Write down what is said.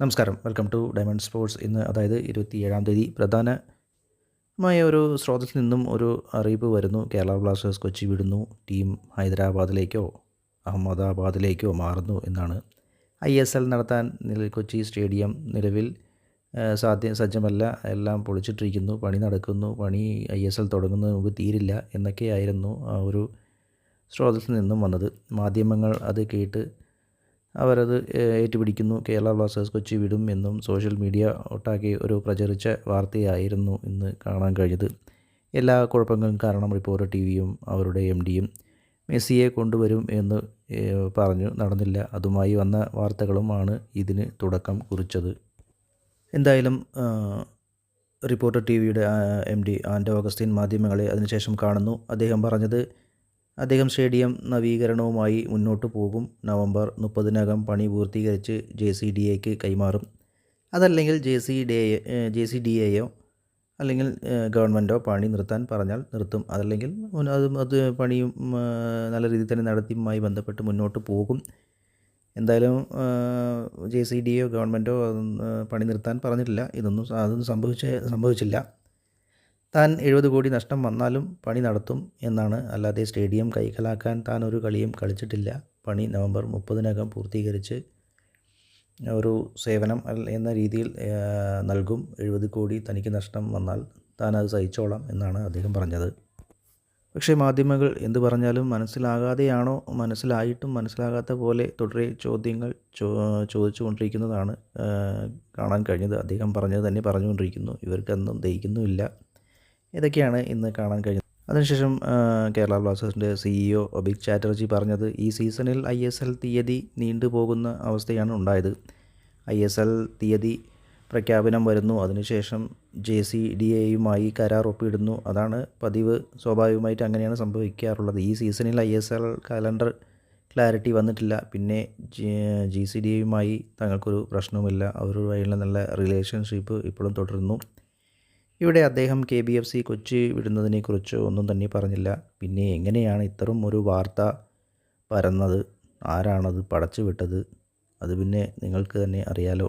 നമസ്കാരം. Welcome to diamond sports ഇന്ന് അതായത് ഇരുപത്തി ഏഴാം തീയതി പ്രധാനമായ ഒരു സ്രോതസ്സിൽ നിന്നും ഒരു അറിയിപ്പ് വരുന്നു. കേരള ബ്ലാസ്റ്റേഴ്സ് കൊച്ചി വിടുന്നു. ടീം ഹൈദരാബാദിലേക്കോ അഹമ്മദാബാദിലേക്കോ മാറുന്നു എന്നാണ് ഐ എസ് എൽ നടത്താൻ കൊച്ചി സ്റ്റേഡിയം നിലവിൽ സാധ്യ സജ്ജമല്ല. എല്ലാം പൊളിച്ചിട്ടിരിക്കുന്നു. പണി നടക്കുന്നു. പണി ഐ എസ് എൽ തുടങ്ങുന്നതിന് മുമ്പ് തീരില്ല എന്നൊക്കെയായിരുന്നു ആ ഒരു സ്രോതസ്സിൽ നിന്നും വന്നത്. മാധ്യമങ്ങൾ അത് കേട്ട് അവരത് ഏറ്റുപിടിക്കുന്നു. കേരള ബ്ലാസ്റ്റേഴ്സ് കൊച്ചി വിടും എന്നും സോഷ്യൽ മീഡിയ ഒട്ടാക്കി ഒരു പ്രചരിച്ച വാർത്തയായിരുന്നു ഇന്ന് കാണാൻ കഴിഞ്ഞത്. എല്ലാ കുഴപ്പങ്ങളും കാരണം റിപ്പോർട്ടർ ടി വിയും അവരുടെ എം ഡിയും. മെസ്സിയെ കൊണ്ടുവരും എന്ന് പറഞ്ഞു. നടന്നില്ല. അതുമായി വന്ന വാർത്തകളുമാണ് ഇതിന് തുടക്കം കുറിച്ചത്. എന്തായാലും റിപ്പോർട്ടർ ടി വിയുടെ എം ഡി ആൻഡോ അഗസ്തീൻ മാധ്യമങ്ങളെ അതിനുശേഷം കാണുന്നു. അദ്ദേഹം പറഞ്ഞത് അദ്ദേഹം സ്റ്റേഡിയം നവീകരണവുമായി മുന്നോട്ട് പോകും. നവംബർ മുപ്പതിനകം പണി പൂർത്തീകരിച്ച് ജെ സി ഡി എക്ക് കൈമാറും. അതല്ലെങ്കിൽ J C D A J C D എയോ അല്ലെങ്കിൽ ഗവൺമെന്റോ പണി നിർത്താൻ പറഞ്ഞാൽ നിർത്തും. അതല്ലെങ്കിൽ അത് അത് പണിയും നല്ല രീതിയിൽ തന്നെ നടത്തിയുമായി ബന്ധപ്പെട്ട് മുന്നോട്ട് പോകും. എന്തായാലും ജെ സി ഡിയോ ഗവൺമെന്റോ പണി നിർത്താൻ പറഞ്ഞിട്ടില്ല. ഇതൊന്നും അതൊന്നും സംഭവിച്ച സംഭവിച്ചില്ല. താൻ എഴുപത് കോടി നഷ്ടം വന്നാലും പണി നടത്തും എന്നാണ്. അല്ലാതെ സ്റ്റേഡിയം കൈക്കലാക്കാൻ താൻ ഒരു കളിയും കളിച്ചിട്ടില്ല. പണി നവംബർ മുപ്പതിനകം പൂർത്തീകരിച്ച് ഒരു സേവനം എന്ന രീതിയിൽ നൽകും. എഴുപത് കോടി തനിക്ക് നഷ്ടം വന്നാൽ താൻ അത് സഹിച്ചോളാം എന്നാണ് അദ്ദേഹം പറഞ്ഞത്. പക്ഷേ മാധ്യമങ്ങൾ എന്തു പറഞ്ഞാലും മനസ്സിലാകാതെയാണോ മനസ്സിലായിട്ടും മനസ്സിലാകാത്ത പോലെ തുടരെ ചോദ്യങ്ങൾ ചോ ചോദിച്ചുകൊണ്ടിരിക്കുന്നതാണ് കാണാൻ കഴിഞ്ഞത്. അദ്ദേഹം പറഞ്ഞത് തന്നെ പറഞ്ഞുകൊണ്ടിരിക്കുന്നു. ഇവർക്കൊന്നും ദഹിക്കുന്നുമില്ല. ഇതൊക്കെയാണ് ഇന്ന് കാണാൻ കഴിഞ്ഞത്. അതിനുശേഷം കേരള ബ്ലാസ്റ്റേഴ്സിന്റെ സിഇഒ ഒബിക് ചാറ്റർജി പറഞ്ഞത് ഈ സീസണിൽ ഐ എസ് എൽ തീയതി നീണ്ടുപോകുന്ന അവസ്ഥയാണ് ഉണ്ടായത്. ഐ എസ് എൽ തീയതി പ്രഖ്യാപനം വരുന്നു. അതിനുശേഷം ജെ സി ഡി എയുമായി കരാർ ഒപ്പിടുന്നു. അതാണ് പതിവ്. സ്വാഭാവികമായിട്ട് അങ്ങനെയാണ് സംഭവിക്കാറുള്ളത്. ഈ സീസണിൽ I S L calendar clarity വന്നിട്ടില്ല. പിന്നെ ജി സി ഡി എയുമായി തങ്ങൾക്കൊരു പ്രശ്നവുമില്ല. അവരുമായുള്ള നല്ല റിലേഷൻഷിപ്പ് ഇപ്പോഴും തുടരുന്നു. ഇവിടെ അദ്ദേഹം K B F C Kochi വിടുന്നതിനെക്കുറിച്ച് ഒന്നും തന്നെ പറഞ്ഞില്ല. പിന്നെ എങ്ങനെയാണ് ഇത്തരം ഒരു വാർത്ത പരന്നത്? ആരാണത്? പടച്ചു വിട്ടത് അത് പിന്നെ നിങ്ങൾക്ക് തന്നെ അറിയാലോ.